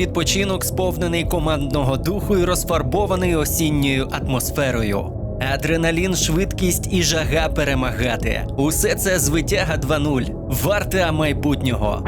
відпочинок сповнений командного духу і розфарбований осінньою атмосферою. Адреналін, швидкість і жага перемагати. Усе це звитяга 2.0. Варта майбутнього.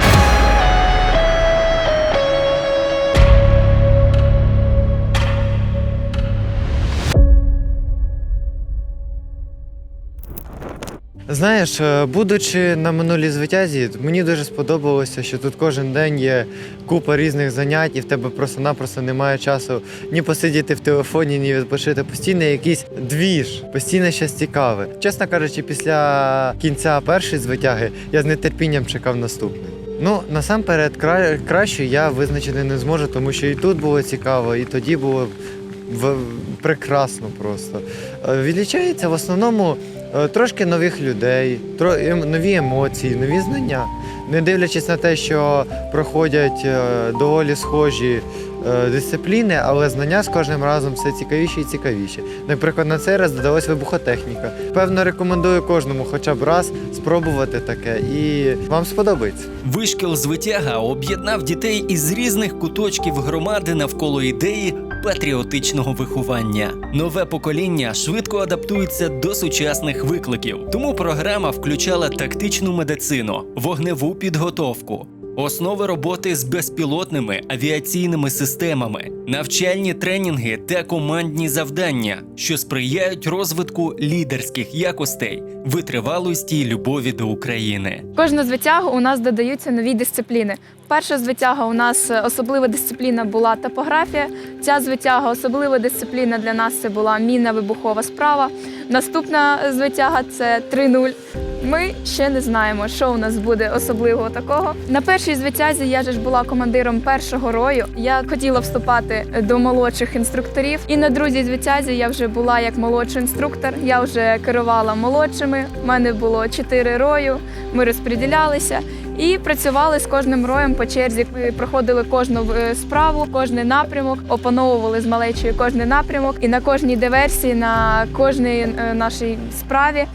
Знаєш, е, будучи на минулій звитязі, мені дуже сподобалося, що тут кожен день є купа різних занять, і в тебе просто-напросто немає часу ні посидіти в телефоні, ні відпочити. Постійно якийсь двіж, постійно щось цікаве. Чесно кажучи, після кінця першої звитяги я з нетерпінням чекав наступний. Ну, насамперед, кра... краще я визначити не зможу, тому що і тут було цікаво, і тоді було в... прекрасно просто. Е, Відлічається в основному трошки нових людей, ем- нові емоції, нові знання. Не дивлячись на те, що проходять е, доволі схожі е, дисципліни, але знання з кожним разом все цікавіші і цікавіші. Наприклад, на цей раз додалась вибухотехніка. Певно, рекомендую кожному хоча б раз спробувати таке, і вам сподобається. Вишкіл звитяга об'єднав дітей із різних куточків громади навколо ідеї патріотичного виховання. Нове покоління швидко адаптується до сучасних викликів, тому програма включала тактичну медицину, вогневу підготовку. Основи роботи з безпілотними авіаційними системами, навчальні тренінги та командні завдання, що сприяють розвитку лідерських якостей, витривалості й любові до України. Кожна звитяга у нас додаються нові дисципліни. Перша звитяга у нас е, особлива дисципліна була топографія. Ця звитяга особлива дисципліна для нас це була мінна вибухова справа. Наступна звитяга це 3-0. Ми ще не знаємо, що у нас буде особливого такого. На першій звитязі я ж була командиром першого рою. Я хотіла вступати до молодших інструкторів. І на другій звитязі я вже була як молодший інструктор. Я вже керувала молодшими. У мене було чотири рою. Ми розподілялися і працювали з кожним роєм по черзі. Ми проходили кожну е, справу, кожний напрямок, опановували з малечою кожний напрямок. І на кожній диверсії, на кожній е, нашій справі.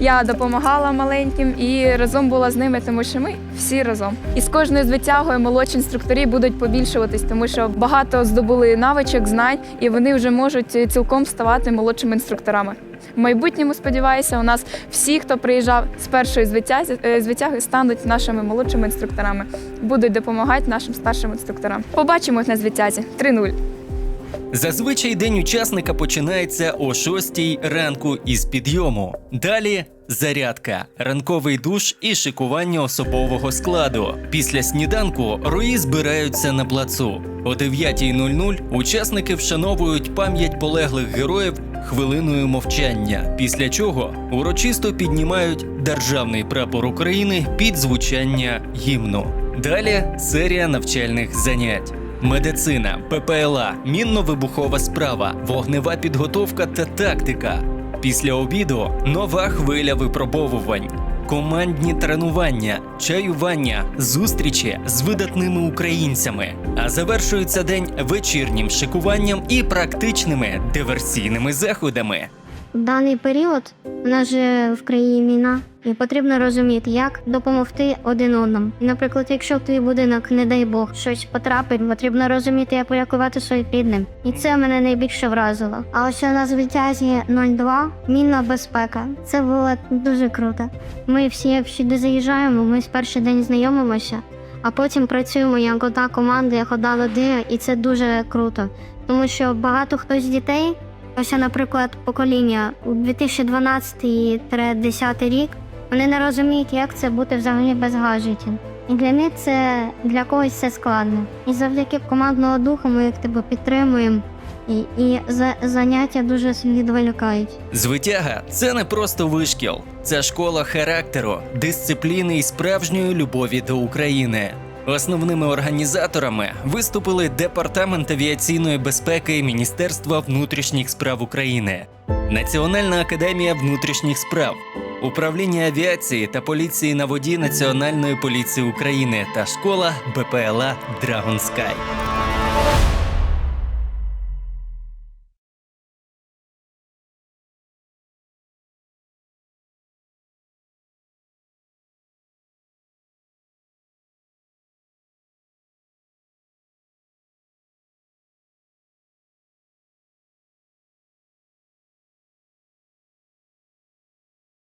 Я допомагала маленьким і разом була з ними, тому що ми всі разом. І з кожною звитягою молодші інструктори будуть побільшуватись, тому що багато здобули навичок, знань, і вони вже можуть цілком ставати молодшими інструкторами. В майбутньому, сподіваюся, у нас всі, хто приїжджав з першої звитязі, е, звитяги, стануть нашими молодшими інструкторами, будуть допомагати нашим старшим інструкторам. Побачимо на звитязі 3-0. Зазвичай день учасника починається о 6 ранку із підйому. Далі зарядка, ранковий душ і шикування особового складу. Після сніданку рої збираються на плацу. О 9.00 учасники вшановують пам'ять полеглих героїв хвилиною мовчання. Після чого урочисто піднімають державний прапор України під звучання гімну. Далі серія навчальних занять. Медицина, ППЛА, мінно-вибухова справа, вогнева підготовка та тактика. Після обіду нова хвиля випробовувань, командні тренування, чаювання, зустрічі з видатними українцями. А завершується день вечірнім шикуванням і практичними диверсійними заходами. В даний період у нас же в країні війна, і потрібно розуміти, як допомогти один одному. Наприклад, якщо в твій будинок, не дай Бог, щось потрапить, потрібно розуміти, як порятувати своїх рідним. І це мене найбільше вразило. А ось у нас в Вітязі 02 мінна безпека. Це було дуже круто. Ми всі, як заїжджаємо, ми з перший день знайомимося, а потім працюємо як одна команда, як одна людина, і це дуже круто. Тому що багато хто з дітей Ось, наприклад, покоління у 2012-10 рік вони не розуміють, як це бути взагалі без гаджетів. І для них це для когось це складно. І завдяки командного духу ми їх тебе підтримуємо. І, і за, заняття дуже відволікають. Звитяга це не просто вишкіл, це школа характеру, дисципліни і справжньої любові до України. Основними організаторами виступили Департамент авіаційної безпеки Міністерства внутрішніх справ України, Національна академія внутрішніх справ, Управління авіації та поліції на воді Національної поліції України та школа БПЛА Dragon Sky.